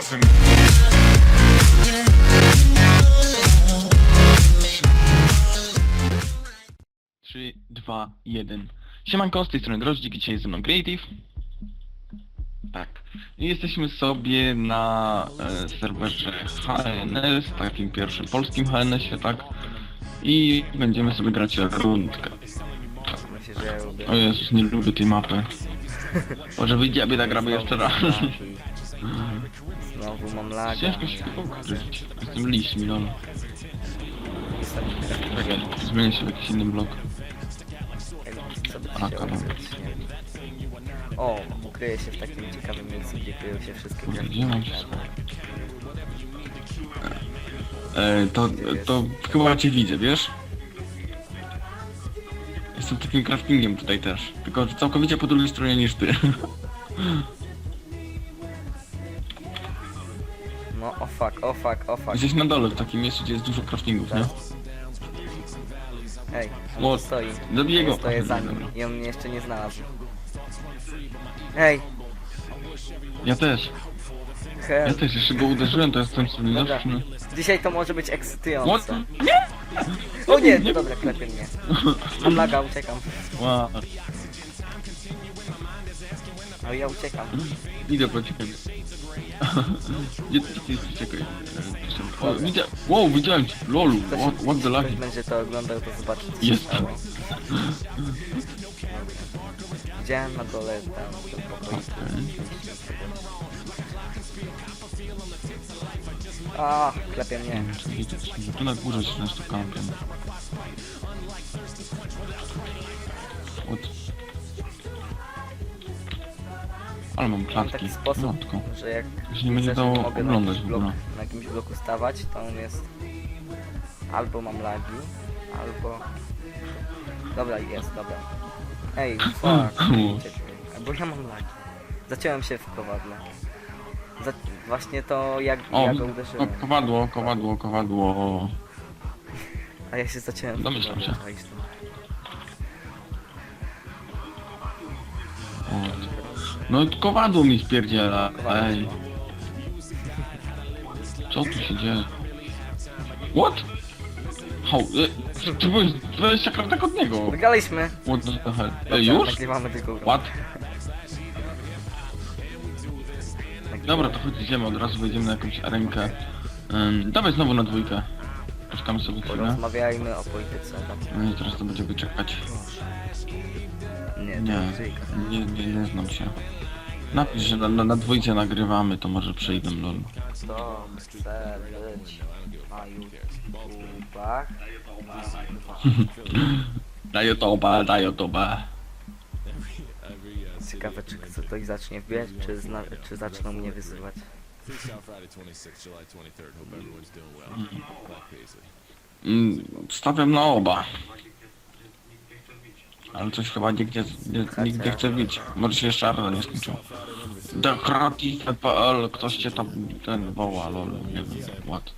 thousand. Trzy, dwa, jeden. Siemanko, z tej strony Drożdzik, dzisiaj jest ze mną Creative. Tak. I jesteśmy sobie na e, serwerze HNS, takim pierwszym polskim HNS-ie, tak? I będziemy sobie grać rundkę. Myślę, że ja lubię. O Jezus, nie lubię tej mapy. Może wyjdzie, aby nagramy jeszcze raz. Znowu mam laga. Ciężko się ukryć. Jestem liśmi, no. Jestem Czekaj, zmienię się w jakiś inny blok. Co by A, się kanał. O, ukryję się w takim ciekawym miejscu, gdzie kryją się wszystkie gry. Gdzie mam się schować? E, to, to chyba cię widzę, wiesz? Jestem takim craftingiem tutaj też. Tylko całkowicie po drugiej stronie niż ty. fuck, o fuck, o fuck. Gdzieś na dole, w takim miejscu, gdzie jest dużo craftingów, nie? Hej, on O, tu stoi. zabiję go. Stoję za Dobra. nim i on mnie jeszcze nie znalazł. Hej, Ja też. Ja też, jeszcze go uderzyłem, to jestem sobie Dobra. zawsze... Dzisiaj to może być What? ekscytujące. Nie! O nie, no dobra, klepie mnie. Mam laga, uciekam. Wow. No ja uciekam. Idę po ciebie. Gdzie ty jesteś? Czekaj. O, widzę. Wow, widziałem cię. Lolu. Ktoś, What, what the ktoś lucky. będzie to oglądał, to zobaczy co się Jest. stało. Widziałem na dole tam w tym pokoju. A, klepie mnie. Czekaj, tu- na górze się nas tu kampią. Ale mam klatki. taki sposób, Matko. że jak Już nie będzie widzę, że dało mogę na oglądać jakimś w ogóle. bloku- Na jakimś bloku stawać, to on jest... Albo mam lagi, albo... Dobra, jest, dobra. Ej, fuck. Bo ja mam lagi. Zaciąłem się w kowadle. Za... Właśnie to jak O, ja go o, uderzyłem. kowadło, kowadło, kowadło. A ja się zaciąłem w Domyślam kowadle. się. Tu. O. No kowadło mi spierdziela. Ej, co tu się dzieje? What? How? e, Ty byłeś 20 kratek od niego. Wygraliśmy! What the hell? Ej, już? Nagrywamy tylko grę. What? Dobra, to chodź, idziemy, od razu wejdziemy na jakąś arenkę. Um, dawaj znowu na dwójkę. Poczekamy sobie chwilę. Porozmawiajmy o polityce. No i teraz to będziemy czekać. Nie, to Nie, muzyka. nie, nie, nie znam się. Napisz, że na, na, na dwójce nagrywamy, to może przejdę lol. Kto chce być na YouTubach? Daj YouTube'a. Ciekawe, czy chce ktoś zacznie wbijać, czy, zna, czy zaczną mnie wyzywać. Freestyle Friday 26th, July 23rd. Hope everyone's doing well. Black Paisley. Mm, Stawiam na oba. Ale coś chyba nigdzie, nie, nigdzie chce bić. Może się jeszcze arena nie skończyła. Dekrative.pl Ktoś cię tam ten woła, lol, nie wiem, what.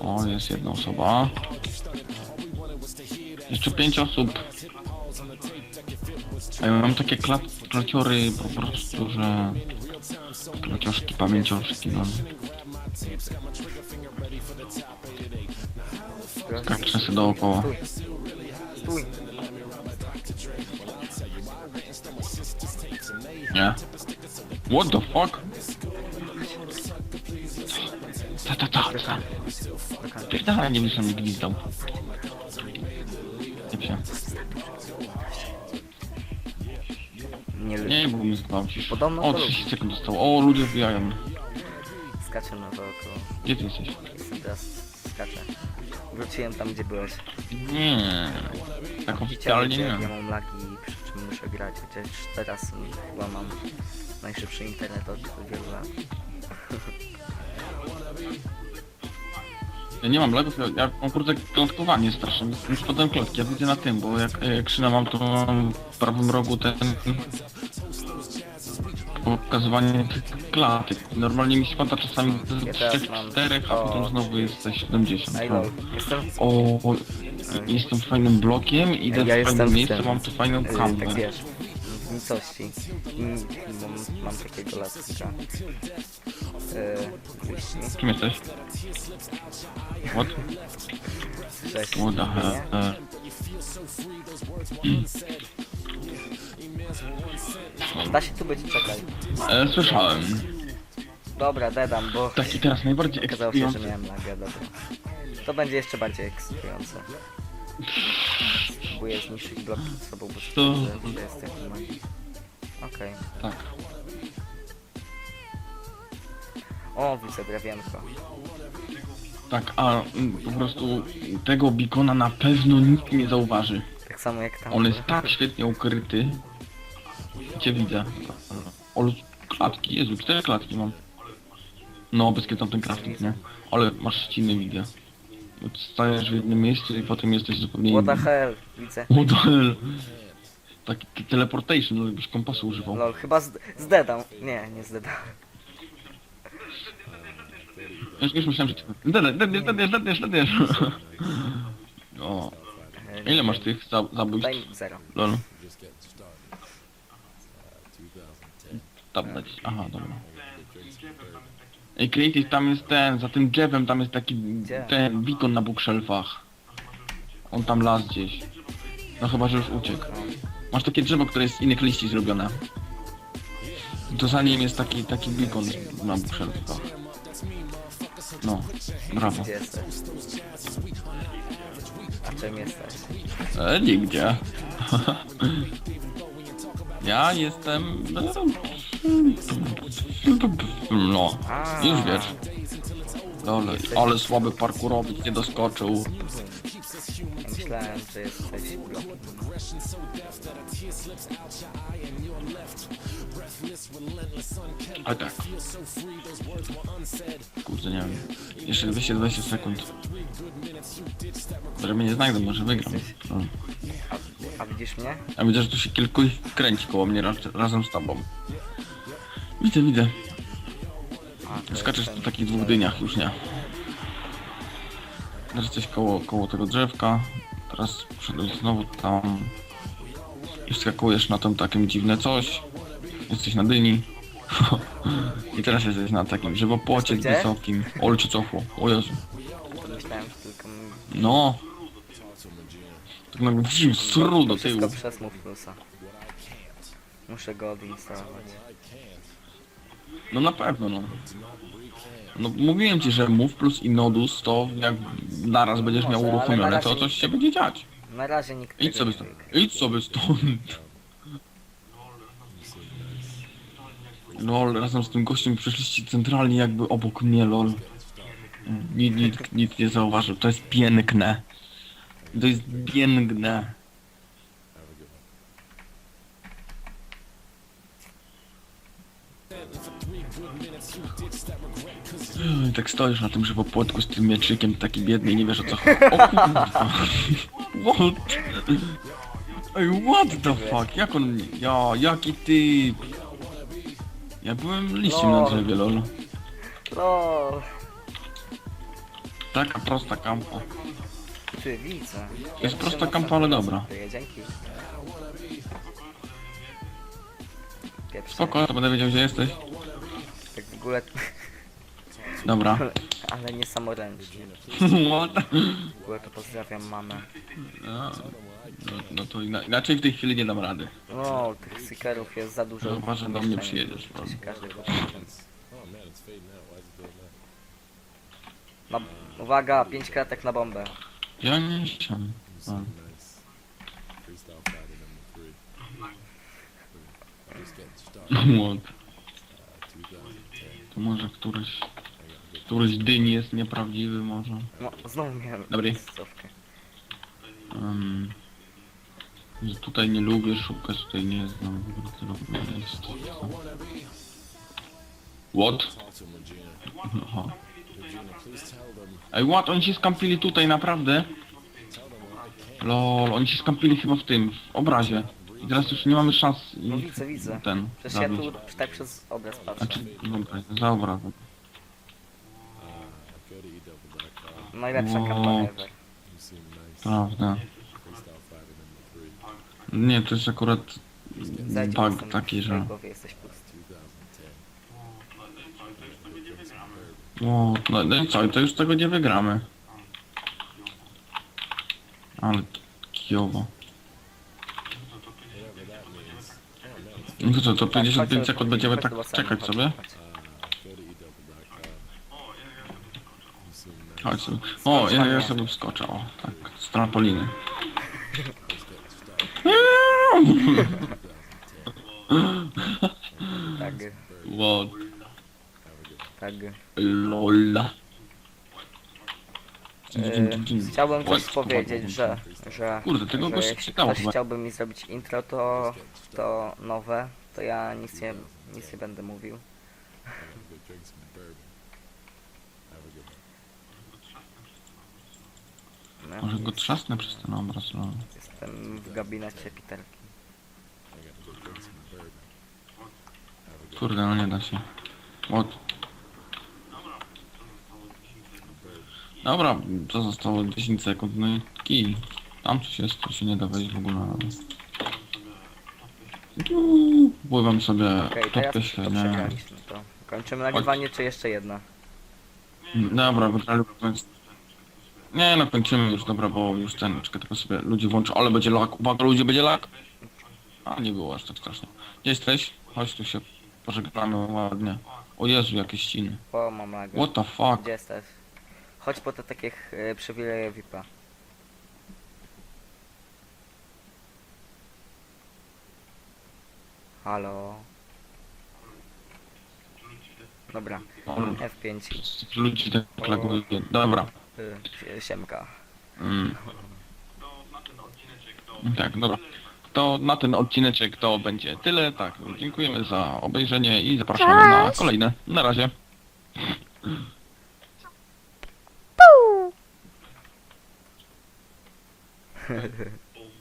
O, jest jedna osoba. Jeszcze pięć osób. A ja mam takie klat, klaciory po prostu, że... Klacioszki, pamięcioszki, no. Skaczę sobie dookoła. Stój. Nie. What the fuck? Ta ta ta ta. Pierdala, nie on mi gwizdał. Nie się. Nie bo mnie zgwałcisz. Podobno O, to 30 sekund zostało. O, ludzie wbijają. Skaczę na dookoła. Gdzie ty jesteś? Jestem teraz skaczę. Wróciłem tam, gdzie byłeś. Nie. Tak Widziałem, oficjalnie że nie. ja mam lagi, przy czym muszę grać, chociaż teraz chyba mam najszybszy internet od wielu lat. Ja nie mam lagów, ja, ja mam kurde klatkowanie straszne. Już potem klatki, ja widzę na tym, bo jak, jak szyna mam, to mam w prawym rogu ten... Pokazywanie tych klatek. Normalnie mi spada czasami Ja z teraz 3, mam- 4, a o. potem znowu jest ze 70. Ej O, lol, jestem... o, jestem fajnym blokiem, idę Ja w jestem fajnym w miejscu, tym. mam tu fajną Yy, kampę. tak wiesz, nicości. Mm, Mam, mam takiego lasika. Yy, Kim jesteś? What? cześć. What the hell? Da się tu być, czekaj. e, słyszałem. Dobra, dedam, bo Taki teraz najbardziej okazało się, że ekscytujący. miałem lagę, dobra. To będzie jeszcze bardziej ekscytujące. Próbuję zniszczyć blok przed sobą, bo To- że jest taki magii. Okej. Tak. O, widzę drewienko. Tak, a mm, po prostu tego bikona na pewno nikt nie zauważy. Tak samo jak tam. On jest tak świetnie ukryty. Cię widzę. Ale klatki, Jezu, cztery klatki mam. No, bez kiedy tamten crafting, nie? Ale masz ściny, widzę. Stajesz w jednym miejscu i potem jesteś zupełnie What inny. the hell, widzę. What the hell? Taki teleportation, no jakbyś kompasu używał. Lol, chyba z- zdedam. Nie, nie zdedam. Już, już myślałem, że... ty- Dedesz, dedesz, dedesz, dedesz, dedesz. O, ile masz tych za, zabójstw? Daj mi zero. Lol, 2010. tam dać. Aha, dobra. Ej, Creative, tam jest ten, za tym drzewem tam jest taki Gdzie? ten beacon na bookshelfach. On tam las gdzieś. No chyba, że już uciekł. Masz takie drzewo, które jest z innych liści zrobione. To za nim jest taki, taki beacon na bookshelfach. No, brawo. Gdzie jesteś? A czym jesteś? E, nigdzie. ja jestem... No, A. już wiesz. Dole, ale słaby parkurowiec nie doskoczył. Myślałem, że jesteś. A tak. Kurde, nie wiem. Jeszcze 220 sekund. Że mnie nie znajdą, może wygram. No. A, a widzisz mnie? Ja widzę, że tu się kilku kręci koło mnie raz, razem z tobą. Widzę, widzę. Skaczesz po takich dwóch dyniach, już nie. Teraz jesteś koło, koło tego drzewka. Teraz przyszedłeś znowu tam. I wskakujesz na tym takim dziwne coś. Jesteś na dyni. I teraz jesteś na takim żywopłocie Gdzie? wysokim. Ol cię cofło. O Jezu. To myślałem, że tylko... m- No. Tak nagle wził sru do wszystko tyłu. przez. Muszę go odinstalować. No na pewno, no. No mówiłem ci, że Move Plus i Nodus to jak naraz będziesz miał Może, ale na uruchomione, razie to coś się będzie dziać. Na razie nikt Idź tego sobie nie stąd. Idź sobie stąd. Lol, razem z tym gościem przyszliście centralnie jakby obok mnie, lol. Nic, nic, nic nie zauważył, to jest piękne. To jest piękne. I tak stoisz na tym żywopłotku z tym mieczykiem, taki biedny i nie wiesz o co chodzi. O kurwa. What? Ej, what the fuck? Jak on... Ja, jaki ty... Ja byłem liściem na drzewie, lol. Taka prosta kampa. ty widzę. Jest prosta kampa, ale dobra. Dzięki. Pieprz. Spoko, to będę wiedział gdzie jesteś. Tak w ogóle... Dobra. Ale nie samoręcznie. What? W ogóle to pozdrawiam mamę. No, no, no to ina inaczej w tej chwili nie dam rady. No, tych seekerów jest za dużo. No, że do mnie przyjedziesz, się no. Na... Uwaga, pięć kratek na bombę. Ja nie chciałem. What? 2010. To może któryś... Któryś dyń jest nieprawdziwy może. No, znowu miałem Dobry. miejscówkę. Um, że tutaj nie lubię szukać, tutaj nie znam miejsca. What? Aha. Ej, what? Oni się skampili tutaj, naprawdę? Lol, oni się skampili chyba w tym, w obrazie. I teraz już nie mamy szans No ich widzę, widzę. ten Przecież ja zabić. tu tak przez obraz patrzę. Znaczy, dobra, za obrazem. Uh, go to E double back car. Najlepsza What? kampania ever. Prawda. Nie, to jest akurat bug taki, w że... twojej głowie jesteś pusty. 2010. O, no, no i co, to już tego nie wygramy. Ale kijowo. Means. Oh no, No to co, to Tak, 55 chodźmy- sekund będziemy tak do basenu, czekać sobie? Chodź sobie. O, ja, ja sobie wskoczę, o, tak, z trampoliny. Tak, What? tak. Lola. Yy, chciałbym coś What? powiedzieć, że, że, Kurde, tego że gościa jeśli czytało ktoś chyba. chciałby mi zrobić intro, to, to nowe, to ja nic nie, nic nie będę mówił. No, Może go trzasnę przez ten obraz, no. Jestem w gabinecie Piterki. Kurde, no nie da się. What? Dobra, co zostało? 10 sekund, no i kij. Tam coś jest, to się nie da wejść w ogóle. Uuu, Pływam sobie Okej, okay, to średnia. przegraliśmy to. Kończymy nagrywanie, czy jeszcze jedna? Dobra, wygrali więc... Nie, no kończymy już, dobra, bo już ten, czekaj, tylko sobie ludzi włączę, ale będzie lak, uwaga, ludzie, będzie lak! A, nie było aż tak strasznie. Gdzie jesteś? Chodź tu się pożegnamy ładnie. O Jezu, jakieś ściny. O, mam lagę. What the fuck? Gdzie jesteś? Chodź po te takie y, przywileje VIP-a. Halo. Dobra, F5. Ludzi tak laguje. Dobra. Y, siemka. Mm. Tak, dobra. To na ten odcineczek to będzie tyle. Tak, dziękujemy za obejrzenie i zapraszamy na kolejne. Na razie. Puu.